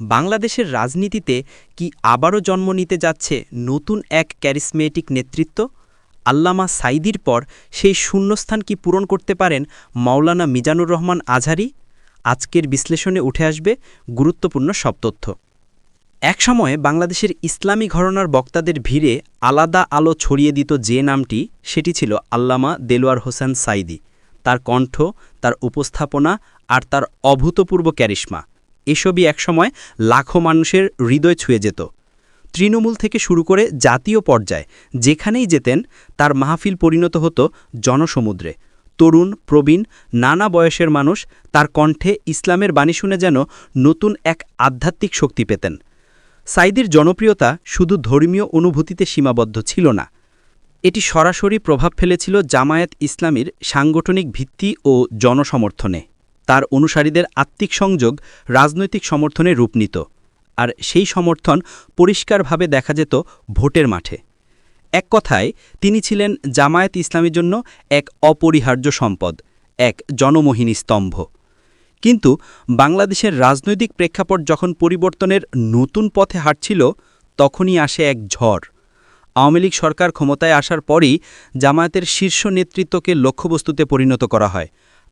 বাংলাদেশের রাজনীতিতে কি আবারও জন্ম নিতে যাচ্ছে নতুন এক ক্যারিসমেটিক নেতৃত্ব? আল্লামা সাইদির পর সেই শূন্যস্থান কি পূরণ করতে পারেন মাওলানা মিজানুর রহমান আজহারি? আজকের বিশ্লেষণে উঠে আসবে গুরুত্বপূর্ণ সব তথ্য। এক সময়ে বাংলাদেশের ইসলামী ঘরনার বক্তাদের ভিড়ে আলাদা আলো ছড়িয়ে দিত যে নামটি, সেটি ছিল আল্লামা দেলোয়ার হোসেন সাইদি তার কণ্ঠ, তার উপস্থাপনা আর তার অভূতপূর্ব ক্যারিশমা। এসবই একসময় লাখো মানুষের হৃদয় ছুঁয়ে যেত। তৃণমূল থেকে শুরু করে জাতীয় পর্যায়ে, যেখানেই যেতেন, তার মাহফিল পরিণত হতো জনসমুদ্রে। তরুণ, প্রবীণ, নানা বয়সের মানুষ তার কণ্ঠে ইসলামের বাণী শুনে যেন নতুন এক আধ্যাত্মিক শক্তি পেতেন। সাইদির জনপ্রিয়তা শুধু ধর্মীয় অনুভূতিতে সীমাবদ্ধ ছিল না। এটি সরাসরি প্রভাব ফেলেছিল জামায়াত ইসলামীর সাংগঠনিক ভিত্তি ও জনসমর্থনে। তার অনুসারীদের আত্মিক সংযোগ রাজনৈতিক সমর্থনে রূপ নিত আর সেই সমর্থন পরিষ্কারভাবে দেখা যেত ভোটের মাঠে। এক কথায়, তিনি ছিলেন জামায়াত ইসলামীর জন্য এক অপরিহার্য সম্পদ, এক জনমোহিনী স্তম্ভ। কিন্তু বাংলাদেশের রাজনৈতিক প্রেক্ষাপট যখন পরিবর্তনের নতুন পথে হাঁটছিল, তখনই আসে এক ঝড়। আওয়ামী লীগ সরকার ক্ষমতায় আসার পরই জামায়াতের শীর্ষ নেতৃত্বকে লক্ষ্যবস্তুতে পরিণত করা হয়।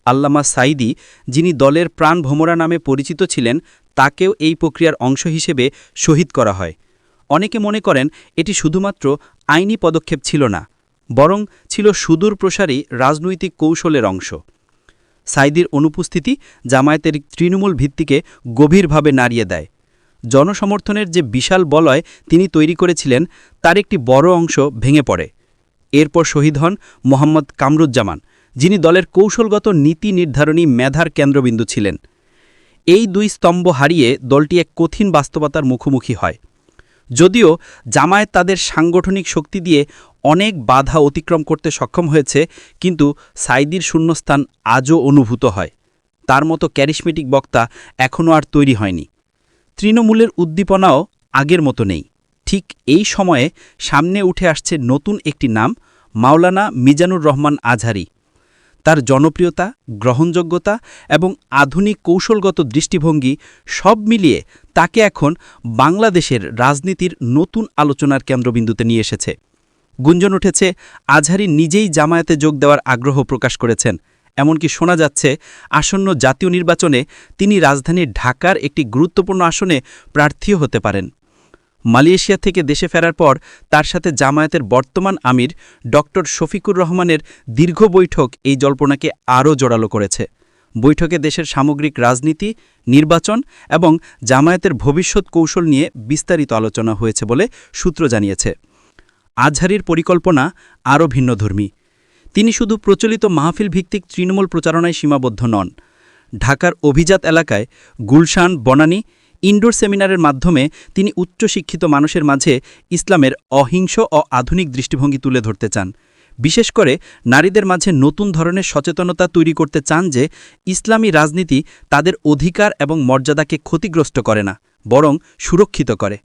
আল্লামা সাইদি যিনি দলের প্রাণ ভোমরা নামে পরিচিত ছিলেন, তাকেও এই প্রক্রিয়ার অংশ হিসেবে শহীদ করা হয়। অনেকে মনে করেন এটি শুধুমাত্র আইনি পদক্ষেপ ছিল না, বরং ছিল সুদূর প্রসারী রাজনৈতিক কৌশলের অংশ। সাইদির অনুপস্থিতি জামায়াতের তৃণমূল ভিত্তিকে গভীরভাবে নাড়িয়ে দেয়। জনসমর্থনের যে বিশাল বলয় তিনি তৈরি করেছিলেন, তার একটি বড় অংশ ভেঙে পড়ে। এরপর শহীদ হন মোহাম্মদ কামরুজ্জামান। যিনি দলের কৌশলগত নীতি নির্ধারণী মেধার কেন্দ্রবিন্দু ছিলেন। এই দুই স্তম্ভ হারিয়ে দলটি এক কঠিন বাস্তবতার মুখোমুখি হয়। যদিও জামায়াত তাদের সাংগঠনিক শক্তি দিয়ে অনেক বাধা অতিক্রম করতে সক্ষম হয়েছে, কিন্তু সাইদির শূন্যস্থান আজও অনুভূত হয়। তার মতো ক্যারিসমেটিক বক্তা এখনও আর তৈরি হয়নি। তৃণমূলের উদ্দীপনাও আগের মতো নেই। ঠিক এই সময়ে সামনে উঠে আসছে নতুন একটি নাম, মাওলানা মিজানুর রহমান আজহারি। তার জনপ্রিয়তা, গ্রহণযোগ্যতা এবং আধুনিক কৌশলগত দৃষ্টিভঙ্গি সব মিলিয়ে তাকে এখন বাংলাদেশের রাজনীতির নতুন আলোচনার কেন্দ্রবিন্দুতে নিয়ে এসেছে। গুঞ্জন উঠেছে, আজহারি নিজেই জামায়াতে যোগ দেওয়ার আগ্রহ প্রকাশ করেছেন। এমনকি শোনা যাচ্ছে, আসন্ন জাতীয় নির্বাচনে তিনি রাজধানী ঢাকার একটি গুরুত্বপূর্ণ আসনে প্রার্থীও হতে পারেন। মালয়েশিয়া থেকে দেশে ফেরার পর তার সাথে জামায়াতের বর্তমান আমির ড. শফিকুর রহমানের দীর্ঘ বৈঠক এই জল্পনাকে আরও জোরালো করেছে। বৈঠকে দেশের সামগ্রিক রাজনীতি, নির্বাচন এবং জামায়াতের ভবিষ্যৎ কৌশল নিয়ে বিস্তারিত আলোচনা হয়েছে বলে সূত্র জানিয়েছে। আজহারির পরিকল্পনা আরও ভিন্নধর্মী। তিনি শুধু প্রচলিত মাহফিল ভিত্তিক তৃণমূল প্রচারণায় সীমাবদ্ধ নন। ঢাকার অভিজাত এলাকায় গুলশান, বনানী ইনডোর সেমিনারের মাধ্যমে তিনি উচ্চশিক্ষিত মানুষের মাঝে ইসলামের অহিংস ও আধুনিক দৃষ্টিভঙ্গি তুলে ধরতে চান। বিশেষ করে নারীদের মাঝে নতুন ধরনের সচেতনতা তৈরি করতে চান যে ইসলামী রাজনীতি তাদের অধিকার এবং মর্যাদাকে ক্ষতিগ্রস্ত করে না, বরং সুরক্ষিত করে।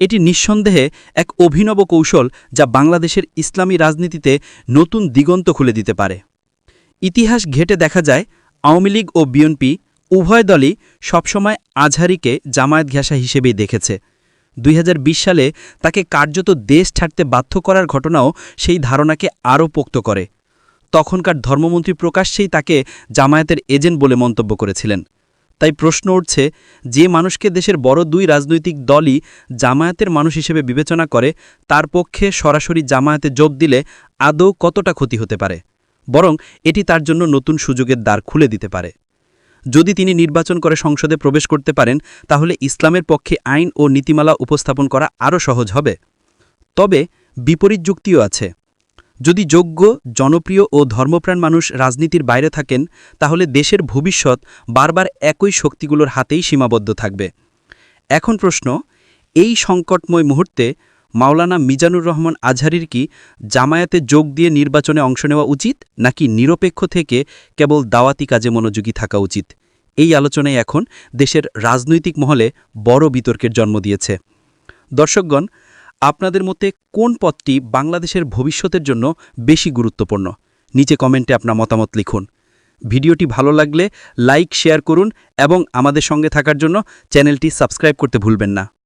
এটি নিঃসন্দেহে এক অভিনব কৌশল যা বাংলাদেশের ইসলামী রাজনীতিতে নতুন দিগন্ত খুলে দিতে পারে। ইতিহাস ঘেটে দেখা যায়, আওয়ামী লীগ ও বিএনপি উভয় দলই সবসময় আজহারিকে জামায়াত ঘেঁষা হিসেবেই দেখেছে। দুই হাজার বিশ সালে তাকে কার্যত দেশ ছাড়তে বাধ্য করার ঘটনাও সেই ধারণাকে আরও পোক্ত করে। তখনকার ধর্মমন্ত্রী প্রকাশ্যেই তাকে জামায়াতের এজেন্ট বলে মন্তব্য করেছিলেন। তাই প্রশ্ন উঠছে, যে মানুষকে দেশের বড় দুই রাজনৈতিক দলই জামায়াতের মানুষ হিসেবে বিবেচনা করে, তার পক্ষে সরাসরি জামায়াতে যোগ দিলে আদৌ কতটা ক্ষতি হতে পারে? বরং এটি তার জন্য নতুন সুযোগের দ্বার খুলে দিতে পারে। যদি তিনি নির্বাচন করে সংসদে প্রবেশ করতে পারেন, তাহলে ইসলামের পক্ষে আইন ও নীতিমালা উপস্থাপন করা আরও সহজ হবে। তবে বিপরীত যুক্তিও আছে। যদি যোগ্য, জনপ্রিয় ও ধর্মপ্রাণ মানুষ রাজনীতির বাইরে থাকেন, তাহলে দেশের ভবিষ্যৎ বারবার একই শক্তিগুলোর হাতেই সীমাবদ্ধ থাকবে। এখন প্রশ্ন, এই সংকটময় মুহূর্তে মাওলানা মিজানুর রহমান আজহারির কি জামায়াতে যোগ দিয়ে নির্বাচনে অংশ নেওয়া উচিত, নাকি নিরপেক্ষ থেকে কেবল দাওয়াতি কাজে মনোযোগী থাকা উচিত? এই আলোচনায় এখন দেশের রাজনৈতিক মহলে বড় বিতর্কের জন্ম দিয়েছে। দর্শকগণ, আপনাদের মতে কোন পথটি বাংলাদেশের ভবিষ্যতের জন্য বেশি গুরুত্বপূর্ণ? নিচে কমেন্টে আপনার মতামত লিখুন। ভিডিওটি ভালো লাগলে লাইক, শেয়ার করুন এবং আমাদের সঙ্গে থাকার জন্য চ্যানেলটি সাবস্ক্রাইব করতে ভুলবেন না।